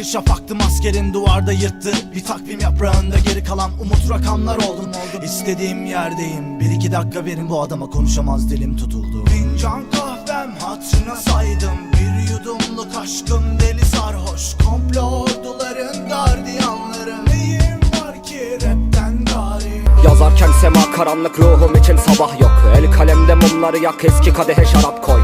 Bir şafaktım askerin duvarda yırttı. Bir takvim yaprağında geri kalan umut rakamlar oldum İstediğim yerdeyim. Bir iki dakika verin bu adama konuşamaz dilim tutuldu. Fincan kahvem hatırına saydım. Bir yudumluk aşkım deli sarhoş. Komplo orduların gardiyanları Neyim var ki rapten gari? Yazarken sema karanlık ruhum için sabah yok. El kalemde mumları yak eski kadehe şarap koy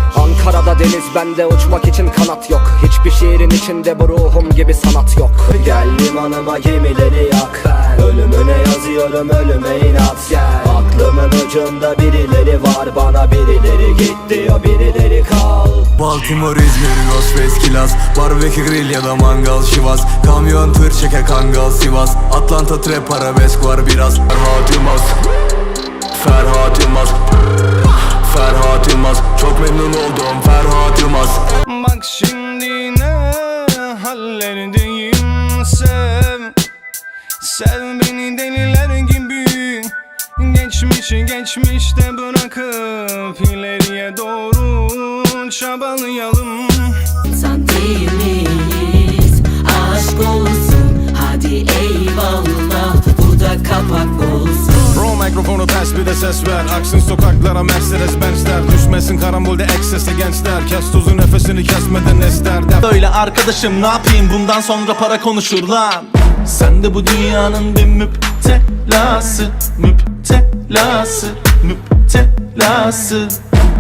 Ankara'da deniz bende uçmak için kanat yok. Hiçbir şiirin içinde bu ruhum gibi sanat yok. Gel limanıma gemileri yak. Ölümüne yazıyorum ölüme inat. Gel. Aklımın ucunda birileri var bana birileri git diyor birileri kal. Baltimore, İzmir, Ghostface, Kilas Barbekü grill ya da mangal şivas. Kamyon, tır, çeke, kangal, Sivas. Atlanta, trap, arabesk var biraz. Ferhat Yılmaz. Ferhat Yılmaz Ferhat Yılmaz. Çok memnun oldum Ferhat Yılmaz. Bak şimdi ne hallerdeyim sev Sev beni deliler gibi Geçmişi geçmişte bırakıp ileriye doğru çabalayalım kapak olsun. Pro mikrofonu ters bir de ses ver. Aksın sokaklara Mercedes Benz'ler Düşmesin karambolde eksesle gençler. Kes tuzu nefesini kesmeden ester. Def- Öyle arkadaşım ne yapayım? Bundan sonra para konuşur lan. Sen de bu dünyanın bir müptelası Müptelası Müptelası.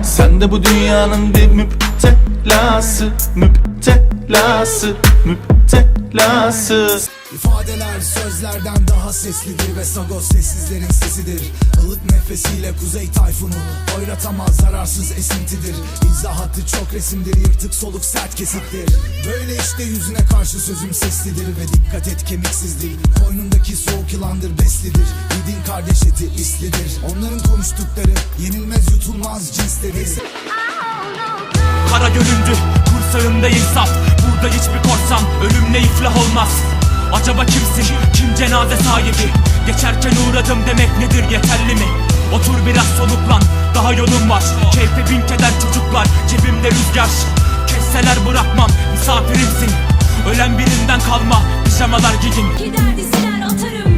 Sen de bu dünyanın bir müptelası Müptelası Müptelası İfadeler sözlerden daha seslidir ve Sagos sessizlerin sesidir. Ilık nefesiyle kuzey tayfunu oyratamaz zararsız esintidir. İzahatı çok resimdir yırtık soluk sert kesittir Böyle işte yüzüne karşı sözüm seslidir ve dikkat et kemiksizdir. Koynundaki soğuk yılandır beslidir. Yedin kardeş eti islidir. Onların konuştukları yenilmez yutulmaz cinsleri. Kara göründü kursağında insaf. Burada hiçbir korsan ölümle iflah olmaz Acaba kimsin? Kim cenaze sahibi? Geçerken uğradım demek nedir yeterli mi? Otur biraz soluklan daha yolun var. Keyfe bin keder çocuklar cebimde rüzgar. Kesseler bırakmam misafirimsin. Ölen birinden kalma pijamalar giyin Gider diziler atarım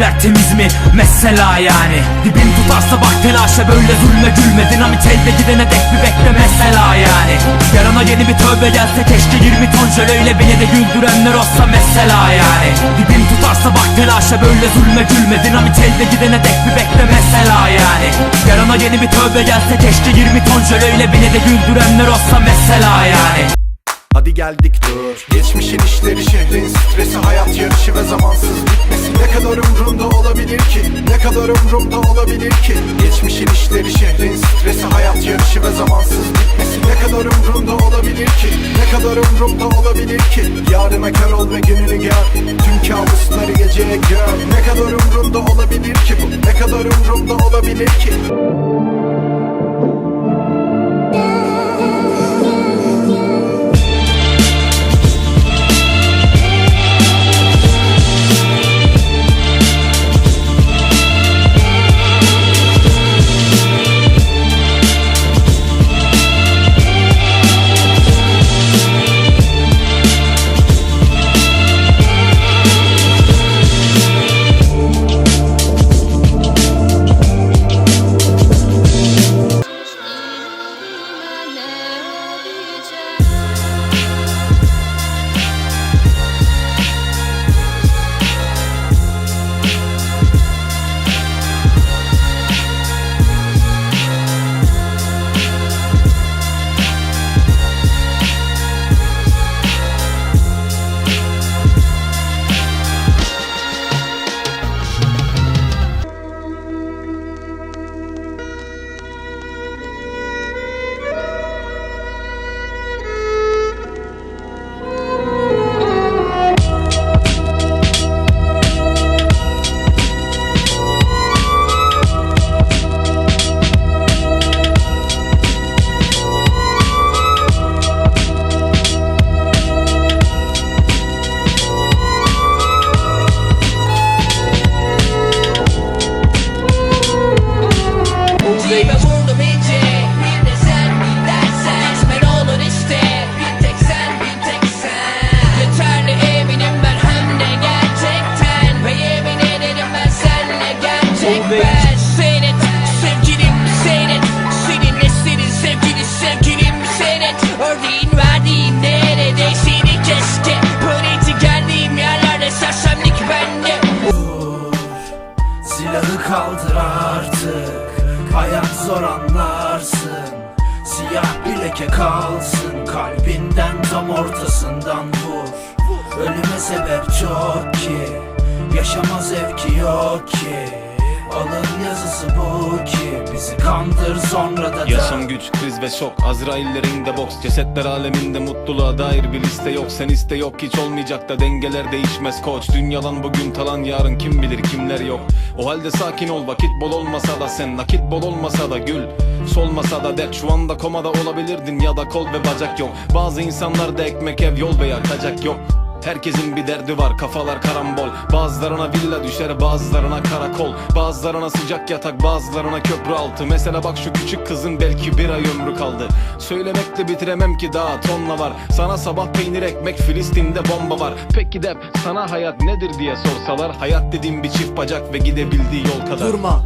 Mermiler temiz mi? Mesela yani. Dibin tutarsa bak telaşa böyle zulme gülme. Dinamit elde gidene dek bir bekle mesela yani. Yarına yeni bir tövbe gelse keşke 20 ton jöleyle beni de güldürenler olsa mesela yani. Dibin tutarsa bak telaşa böyle zulme gülme. Dinamit elde gidene dek bir bekle mesela yani. Yarına yeni bir tövbe gelse keşke 20 ton jöleyle beni de güldürenler olsa mesela yani Hadi geldik dur. Geçmişin işleri şehrin stresi Hayat yarışı ve zamansız bitmesi. Ne kadar umrumda olabilir ki? Ne kadar umrumda olabilir ki? Geçmişin işleri şehrin stresi Hayat yarışı ve zamansız bitmesi. Ne kadar umrumda olabilir ki? Ne kadar umrumda olabilir ki? Yarına kör ol ve gününü gör. Tüm kabusları geceye gör. Ne kadar umrumda olabilir ki bu? Ne kadar umrumda olabilir ki Hayat zor anlarsın. Siyah bir leke kalsın Kalbinden tam ortasından vur. Ölüme sebep çok ki Yaşama zevki yok ki Alın yazısı bu ki Bizi kandır sonra da Yaşam güç, kriz ve şok. Azraillerinde boks Cesetler aleminde mutluluğa dair bir liste yok. Sen iste yok hiç olmayacak da dengeler değişmez koç. Dünyadan bugün talan yarın kim bilir kimler yok. O halde sakin ol vakit bol olmasa da sen Nakit bol olmasa da gül. Solmasa da dert şu anda komada olabilirdin Ya da kol ve bacak yok. Bazı insanlarda ekmek ev yol ve yakacak yok Herkesin bir derdi var kafalar karambol. Bazılarına villa düşer bazılarına karakol. Bazılarına sıcak yatak bazılarına köprü altı. Mesela bak şu küçük kızın belki bir ay ömrü kaldı. Söylemekle bitiremem ki daha tonla var. Sana sabah peynir ekmek Filistin'de bomba var. Peki de sana hayat nedir diye sorsalar Hayat dediğim bir çift bacak ve gidebildiği yol kadar. Durma